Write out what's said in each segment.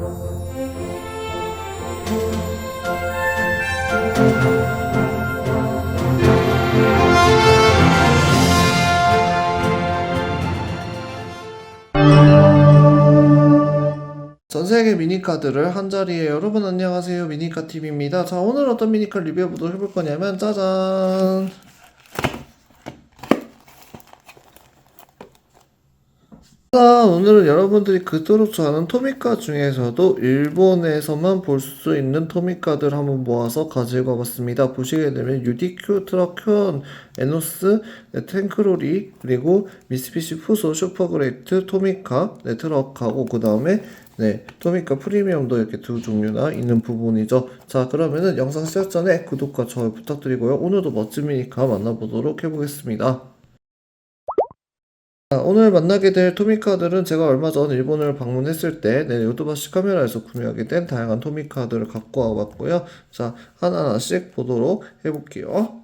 전 세계 미니카드를 한 자리에 여러분 안녕하세요 미니카 TV입니다. 자 오늘 어떤 미니카 리뷰해보도록 해볼 거냐면 짜잔 오늘은 여러분들이 그토록 좋아하는 토미카 중에서도 일본에서만 볼 수 있는 토미카들 한번 모아서 가지고 와봤습니다. 보시게 되면 유디큐, 트럭현, 에노스, 네, 탱크로리 그리고 미쓰비시 푸소, 슈퍼그레이트, 토미카, 네, 트럭하고 그 다음에 네, 토미카 프리미엄도 이렇게 두 종류나 있는 부분이죠. 자, 그러면은 영상 시작 전에 구독과 좋아요 부탁드리고요. 오늘도 멋진 미니카 만나보도록 해보겠습니다. 자, 오늘 만나게 될 토미카들은 제가 얼마 전 일본을 방문했을 때 네, 요도바시 카메라에서 구매하게 된 다양한 토미카들을 갖고 와봤고요. 자, 하나하나씩 보도록 해볼게요.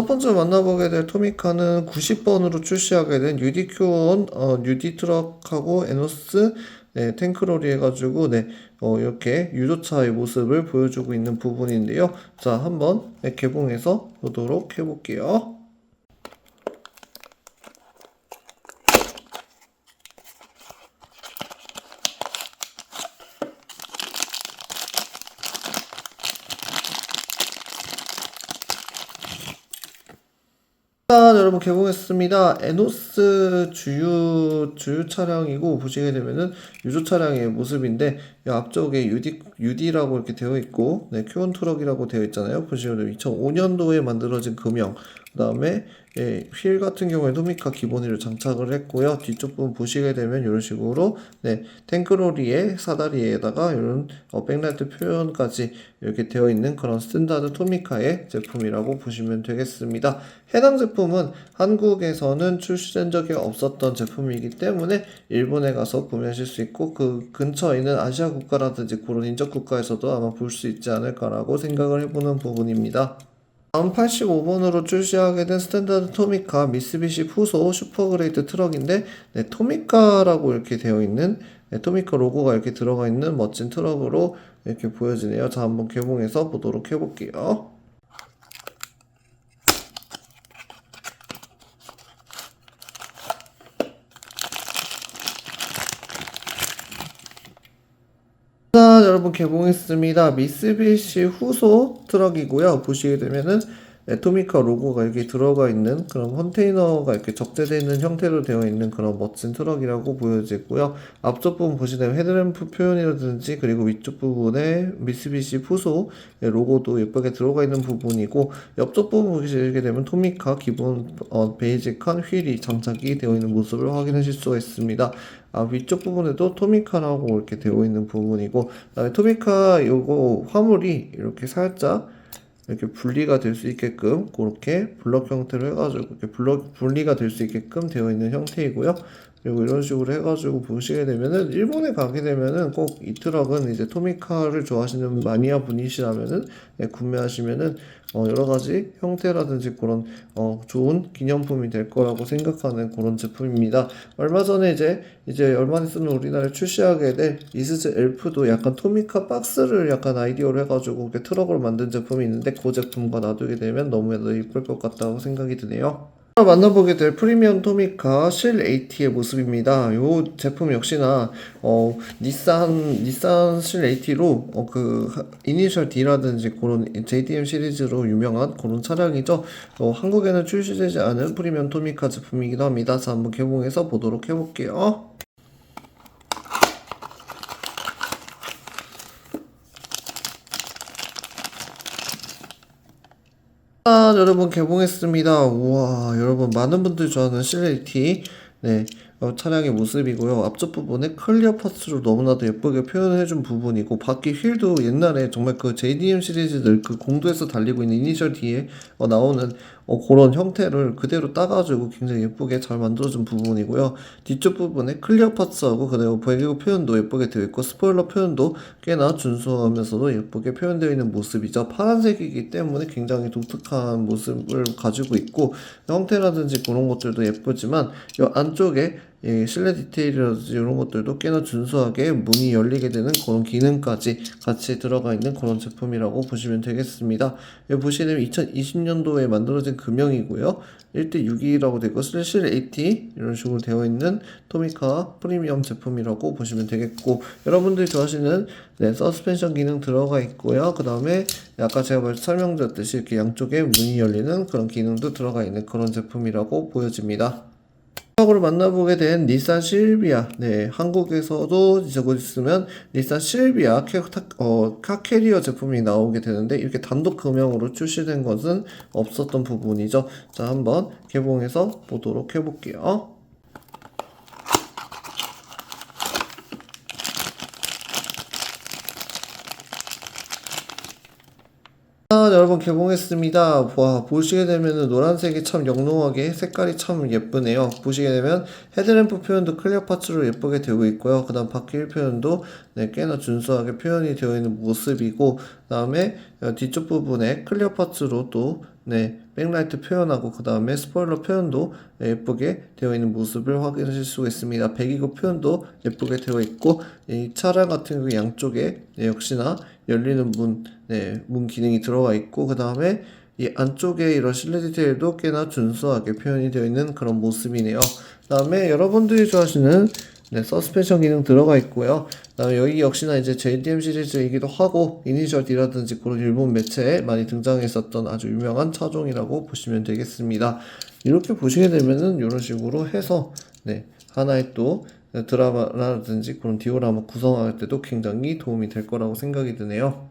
첫 번째 만나보게 될 토미카는 90번으로 출시하게 된 유디큐온, 어, 유디트럭하고 에노스, 네, 탱크롤이 해가지고, 네, 어, 이렇게 유조차의 모습을 보여주고 있는 부분인데요. 자, 한번 네, 개봉해서 보도록 해볼게요. 자, 여러분 개봉했습니다. 에노스 주유 주유 차량이고 보시게 되면은 유조 차량의 모습인데 이 앞쪽에 유디 유디라고 이렇게 되어 있고 네, 큐온 트럭이라고 되어 있잖아요. 보시면 2005년도에 만들어진 금형 그 다음에 예, 휠 같은 경우에 토미카 기본휠을 장착을 했고요. 뒤쪽 부분 보시게 되면 이런 식으로 네, 탱크로리의 사다리에다가 이런 어, 백라이트 표현까지 이렇게 되어 있는 그런 스탠다드 토미카의 제품이라고 보시면 되겠습니다. 해당 제품은 한국에서는 출시된 적이 없었던 제품이기 때문에 일본에 가서 구매하실 수 있고 그 근처에 있는 아시아 국가라든지 그런 인접 국가에서도 아마 볼 수 있지 않을까라고 생각을 해보는 부분입니다. 다음 85번으로 출시하게 된 스탠다드 토미카 미쓰비시 푸소 슈퍼그레이드 트럭인데 네, 토미카라고 이렇게 되어 있는 네, 토미카 로고가 이렇게 들어가 있는 멋진 트럭으로 이렇게 보여지네요. 자 한번 개봉해서 보도록 해볼게요. 자, 여러분 개봉했습니다. 미쓰비시 후소 트럭이고요. 보시게 되면은 네, 토미카 로고가 이렇게 들어가 있는 그런 컨테이너가 이렇게 적재되어 있는 형태로 되어 있는 그런 멋진 트럭이라고 보여지고요. 앞쪽 부분 보시면 헤드램프 표현이라든지 그리고 위쪽 부분에 미쓰비시 푸소 로고도 예쁘게 들어가 있는 부분이고 옆쪽 부분 보시게 되면 토미카 기본 어, 베이직한 휠이 장착이 되어 있는 모습을 확인하실 수가 있습니다. 아, 위쪽 부분에도 토미카라고 이렇게 되어 있는 부분이고 그다음에 토미카 요거 화물이 이렇게 살짝 이렇게 분리가 될 수 있게끔 그렇게 블럭 형태로 해가지고 이렇게 블럭 분리가 될 수 있게끔 되어 있는 형태이고요. 그리고 이런 식으로 해가지고 보시게 되면은 일본에 가게 되면은 꼭 이 트럭은 이제 토미카를 좋아하시는 마니아 분이시라면은 예, 구매하시면은 어, 여러 가지 형태라든지 그런 어, 좋은 기념품이 될 거라고 생각하는 그런 제품입니다. 얼마 전에 이제 이제 얼마 있으면 우리나라에 출시하게 될 이스즈 엘프도 약간 토미카 박스를 약간 아이디어로 해가지고 트럭으로 만든 제품이 있는데 그 제품과 놔두게 되면 너무나도 이쁠 것 같다고 생각이 드네요. 만나보게 될 프리미엄 토미카 실 AT의 모습입니다. 이 제품 역시나 어, 닛산 닛산 실 AT로 어, 그 하- 이니셜 D라든지 그런 JDM 시리즈로 유명한 그런 차량이죠. 어, 한국에는 출시되지 않은 프리미엄 토미카 제품이기도 합니다. 자, 한번 개봉해서 보도록 해볼게요. 아, 여러분 개봉했습니다. 우와, 여러분 많은 분들이 좋아하는 실내티 네, 어, 차량의 모습이고요. 앞쪽 부분에 클리어 파츠로 너무나도 예쁘게 표현해준 부분이고 바퀴 휠도 옛날에 정말 그 JDM 시리즈들 그 공도에서 달리고 있는 이니셜 D에 어, 나오는 어, 그런 형태를 그대로 따가지고 굉장히 예쁘게 잘 만들어준 부분이고요. 뒤쪽 부분에 클리어 파츠하고 그리고 배경 표현도 예쁘게 되어 있고 스포일러 표현도 꽤나 준수하면서도 예쁘게 표현되어 있는 모습이죠. 파란색이기 때문에 굉장히 독특한 모습을 가지고 있고 형태라든지 그런 것들도 예쁘지만 이 안쪽에 이 실내 디테일이라든지 이런 것들도 꽤나 준수하게 문이 열리게 되는 그런 기능까지 같이 들어가 있는 그런 제품이라고 보시면 되겠습니다. 여기 보시면 2020년도에 만들어진 금형이고요. 1대6이라고 되고 슬래시 80 이런 식으로 되어 있는 토미카 프리미엄 제품이라고 보시면 되겠고 여러분들이 좋아하시는 네, 서스펜션 기능 들어가 있고요. 그 다음에 아까 제가 말- 설명드렸듯이 이렇게 양쪽에 문이 열리는 그런 기능도 들어가 있는 그런 제품이라고 보여집니다. 마지막으로 만나보게 된 닛산 실비아. 네, 한국에서도 이제 곧 있으면 닛산 실비아 카캐리어 제품이 나오게 되는데 이렇게 단독 금형으로 출시된 것은 없었던 부분이죠. 자, 한번 개봉해서 보도록 해볼게요. 아, 여러분 개봉했습니다. 와, 보시게 되면은 노란색이 참 영롱하게 색깔이 참 예쁘네요. 보시게 되면 헤드램프 표현도 클리어 파츠로 예쁘게 되고 있고요. 그 다음 바퀴 표현도 네, 꽤나 준수하게 표현이 되어 있는 모습이고, 그 다음에 뒤쪽 부분에 클리어 파츠로 또 네, 백라이트 표현하고 그 다음에 스포일러 표현도 네, 예쁘게 되어 있는 모습을 확인하실 수가 있습니다. 배기구 표현도 예쁘게 되어 있고 이 차량 같은 경우 양쪽에 네, 역시나 열리는 문, 네, 문 기능이 들어가 있고 그 다음에 이 안쪽에 이런 실내 디테일도 꽤나 준수하게 표현이 되어 있는 그런 모습이네요. 그 다음에 여러분들이 좋아하시는 네, 서스펜션 기능 들어가 있고요. 그다음에 여기 역시나 이제 JDM 시리즈이기도 하고 이니셜 D라든지 그런 일본 매체에 많이 등장했었던 아주 유명한 차종이라고 보시면 되겠습니다. 이렇게 보시게 되면은 이런 식으로 해서 네, 하나의 또 드라마라든지 그런 디오라마 구성할 때도 굉장히 도움이 될 거라고 생각이 드네요.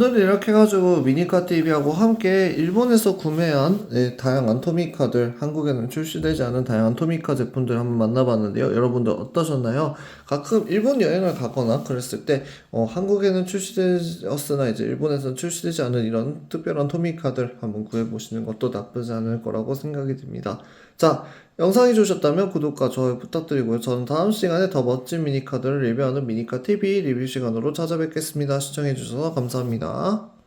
오늘은 이렇게 해가지고 미니카 TV하고 함께 일본에서 구매한 네, 다양한 토미카들, 한국에는 출시되지 않은 다양한 토미카 제품들 한번 만나봤는데요. 여러분들 어떠셨나요? 가끔 일본 여행을 가거나 그랬을 때, 어, 한국에는 출시되었으나 이제 일본에서는 출시되지 않은 이런 특별한 토미카들 한번 구해보시는 것도 나쁘지 않을 거라고 생각이 듭니다. 자, 영상이 좋으셨다면 구독과 좋아요 부탁드리고요. 저는 다음 시간에 더 멋진 미니카들을 리뷰하는 미니카 TV 리뷰 시간으로 찾아뵙겠습니다. 시청해주셔서 감사합니다.